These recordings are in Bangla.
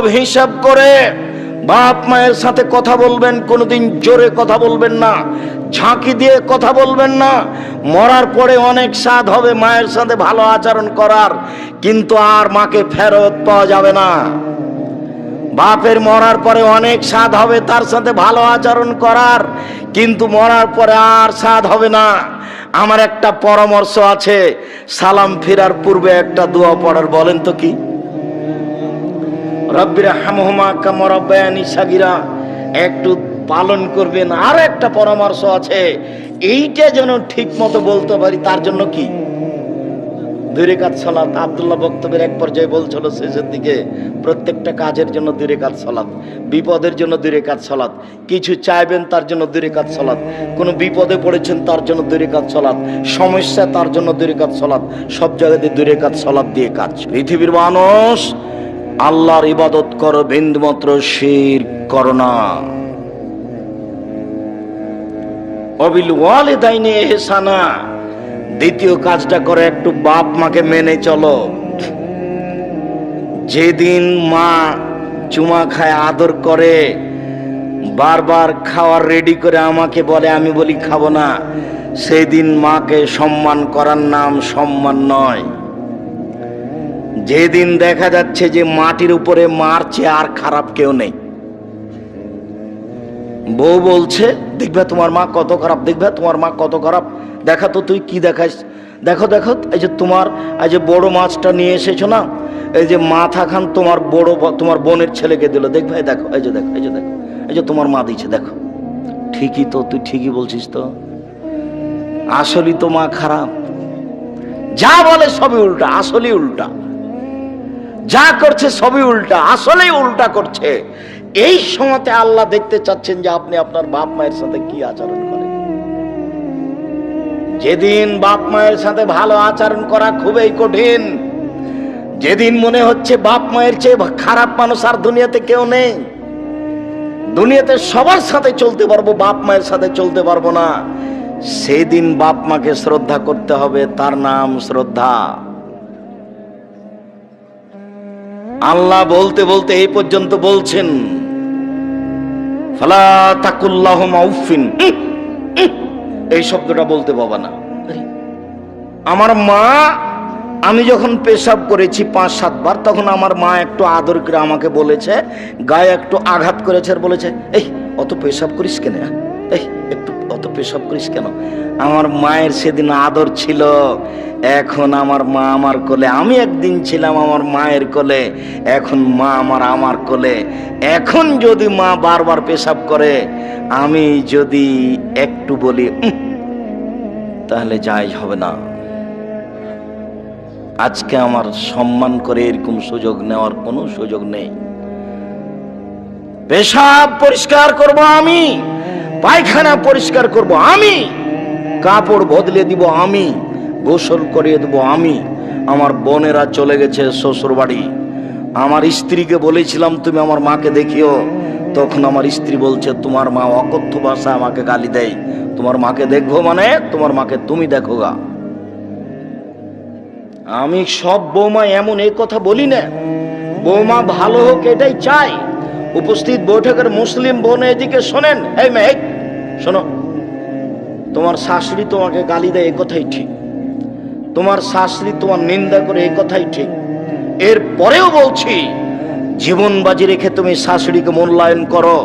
নীরব হিসাব করে বাপ মায়ের সাথে কথা বলবেন, কোনোদিন জোরে কথা বলবেন না, ঝাঁকি দিয়ে কথা বলবেন না। মরার পরে অনেক স্বাদ হবে মায়ের সাথে ভালো আচরণ করার, কিন্তু আর মাকে ফেরত পাওয়া যাবে না। বাপের মরার পরে অনেক স্বাদ হবে তার সাথে ভালো আচরণ করার, কিন্তু মরার পরে আর স্বাদ হবে না। আমার একটা পরামর্শ আছে, সালাম ফেরার পূর্বে একটা দোয়া পড়ার, বলেন তো কি? রব্বির হামহুমা কামরাব্বায়ানি সাগিরা। একটু পালন করবেন, আর একটা পরামর্শ আছে। এইটা যেন ঠিক মতো বলতে পারি, তার জন্য কি? দুই কাজ সালাত, আব্দুল্লাহ বক্তব্যের এক পর্যায়ে বলছিল শেষের দিকে, প্রত্যেকটা কাজের জন্য দুই কাজ সালাত, বিপদের জন্য দুই কাজ সালাত, কিছু চাইবেন তার জন্য দুই কাজ সালাত, কোনো বিপদে পড়েছেন তার জন্য দুই কাজ সালাত, সমস্যা তার জন্য দুই কাজ সালাত, সব জায়গাতে দুই কাজ সালাত দিয়ে কাজ। পৃথিবীর মানুষ আল্লাহর ইবাদত করো, বিন্দুমাত্র শির করো না। অবিল দ্বিতীয় কাজটা করে, একটু বাপ মাকে মেনে চলো। যেদিন মা চুমা খায়, আদর করে, বারবার খাওয়ার রেডি করে আমাকে বলে, আমি বলি, খাব না। সেই দিন মাকে সম্মান করার নাম সম্মান নয়। যেদিন দেখা যাচ্ছে যে মাটির উপরে মারছে আর খারাপ কেউ নেই। বউ বলছে, দেখবে তোমার মা কত খারাপ, দেখবে তোমার মা কত খারাপ। দেখা তো তুই কি দেখাস? দেখো দেখো, এই যে তোমার, এই যে বড় মাছটা নিয়ে এসেছ না? এই যে মাথা খান তোমার বড় তোমার বোনের ছেলেকে দিল। দেখবে দেখো, এই যে দেখো, এই যে দেখো, এই যে তোমার মা দিচ্ছে দেখো। ঠিকই তো, তুই ঠিকই বলছিস তো। আসলেই তো মা খারাপ। যা বলে সবই উল্টা, আসলেই উল্টা। যা করছে সবই উল্টা, আসলেই উল্টা করছে। এই সময়তে আল্লাহ দেখতে চাচ্ছেন যে আপনি আপনার বাপ মায়ের সাথে কি আচরণ করেন। যেদিন বাপ মায়ের সাথে ভালো আচরণ করা খুবই কঠিন, যেদিন মনে হচ্ছে বাপ মায়ের চেয়ে খারাপ মানুষ আর দুনিয়াতে কেউ নেই, দুনিয়াতে সবার সাথে চলতে পারব, বাপ মায়ের সাথে চলতে পারব না। সেদিন বাপ মাকে শ্রদ্ধা করতে হবে, তার নাম শ্রদ্ধা। আল্লাহ বলতে বলতে এই পর্যন্ত বলছেন ফালা তাকুল্লাহুমা উফিন উহ, উহ, এই শব্দটা বলতে পাবা না। আমার মা আমি যখন পেশাব করেছি পাঁচ সাতবার তখন আমার মা একটু আদর করে আমাকে বলেছে গায়ে একটু আঘাত করেছে আর বলেছে এই অত পেশাব করিস কেন? এই একটু অত পেশাব করিস কেন? আমার মায়ের সেদিন আদর ছিল। এখন আমার মা আমার কোলে। আমি একদিন ছিলাম আমার মায়ের কোলে। এখন মা আমার আমার কোলে। এখন যদি মা বারবার পেশাব করে, আমি যদি একটু বলি তাহলে যাই, হবে না। আজকে আমার সম্মান করে এরকম সুযোগ নেওয়ার কোনো সুযোগ নেই। পেশাব পরিষ্কার করব আমি। পায়খানা পরিষ্কার করব আমি, কাপড় বদলে দিব আমি, গোসল করিয়ে দেব আমি, আমার বোনেরা চলে গেছে শ্বশুর বাড়ি আমার স্ত্রীকে বলেছিলাম, তুমি আমার মাকে দেখিও। তখন আমার স্ত্রী বলছে, তোমার মা অকথ্য ভাষা আমাকে গালি দেয়। তোমার মাকে দেখব মানে তোমার মাকে তুমি দেখো গা। আমি সব বৌমা এমন এই কথা বলি না। বৌমা ভালো হোক এটাই চাই। উপস্থিত বৈঠকের মুসলিম বোন এদিকে শোনেন, এই মেয়ে শোনো, তোমার শাশুড়ি তোমাকে গালি দেয় এ কথাই ঠিক। তোমার শাশুড়ি তোমার নিন্দা করে এ কথাই ঠিক। এর পরেও বলছি, জীবন বাজি রেখে তুমি শাশুড়িকে মূল্যায়ন করো।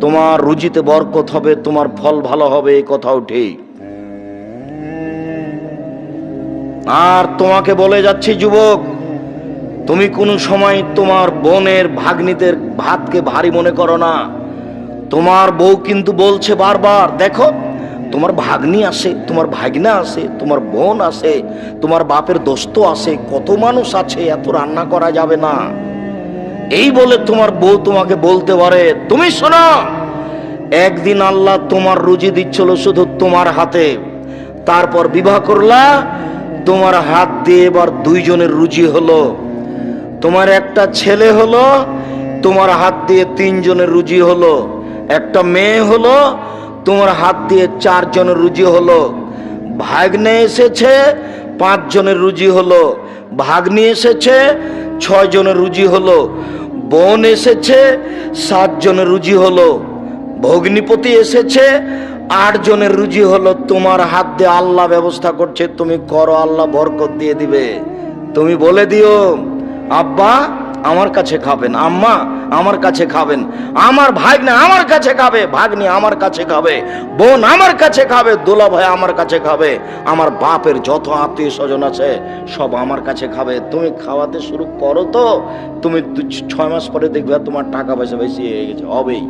তোমার রুজিতে বরকত হবে, তোমার ফল ভালো হবে এই কথাও ঠিক। আর তোমাকে বলে যাচ্ছি, যুবক, তুমি কোনো সময় তোমার বোনের ভাগ্নিদের ভাতকে ভারী মনে করো না। তোমার বউ কিন্তু বলছে বারবার, দেখো, তোমার ভাগ্নি আসে, তোমার ভাগনা আসে, তোমার বোন আসে, তোমার বাপের দোস্ত আসে, কত মানুষ আছে, এত রান্না করা যাবে না। এই বলে তোমার বউ তোমাকে বলতে পারে, তুমি শোনো, একদিন আল্লাহ তোমার রুজি দিচ্ছিল শুধু তোমার হাতে, তারপর বিবাহ করলা, তোমার হাত দিয়ে এবার দুইজনের রুজি হলো, তোমার একটা ছেলে হলো, তোমার হাত দিয়ে তিনজনের রুজি হলো। একটা মেয়ে হলো, তোমার হাত দিয়ে চারজনের রুজি হলো, ভাগ্নে এসেছে পাঁচ জনের রুজি হলো, ভাগ্নি এসেছে ছয় জনের রুজি হলো, বোন এসেছে সাতজনের রুজি হলো, ভগ্নিপতি এসেছে আট জনের রুজি হলো, তোমার হাত দিয়ে আল্লাহ ব্যবস্থা করছে, তুমি করো, আল্লাহ বরকত দিয়ে দিবে। তুমি বলে দিও, আব্বা আমার কাছে খাবেন, আম্মা আমার কাছে খাবেন, আমার ভাগ্নে আমার কাছে খাবে, ভাগ্নি আমার কাছে খাবে, বোন আমার কাছে খাবে দোলা ভাই আমার কাছে খাবে, আমার বাপের যত আত্মীয় স্বজন আছে, সব আমার কাছে খাবে। তুমি খাওয়াতে শুরু করো তো, তুমি ছয় মাস পরে দেখবে তোমার টাকা পয়সা বেশি হয়ে গেছে, হবেই।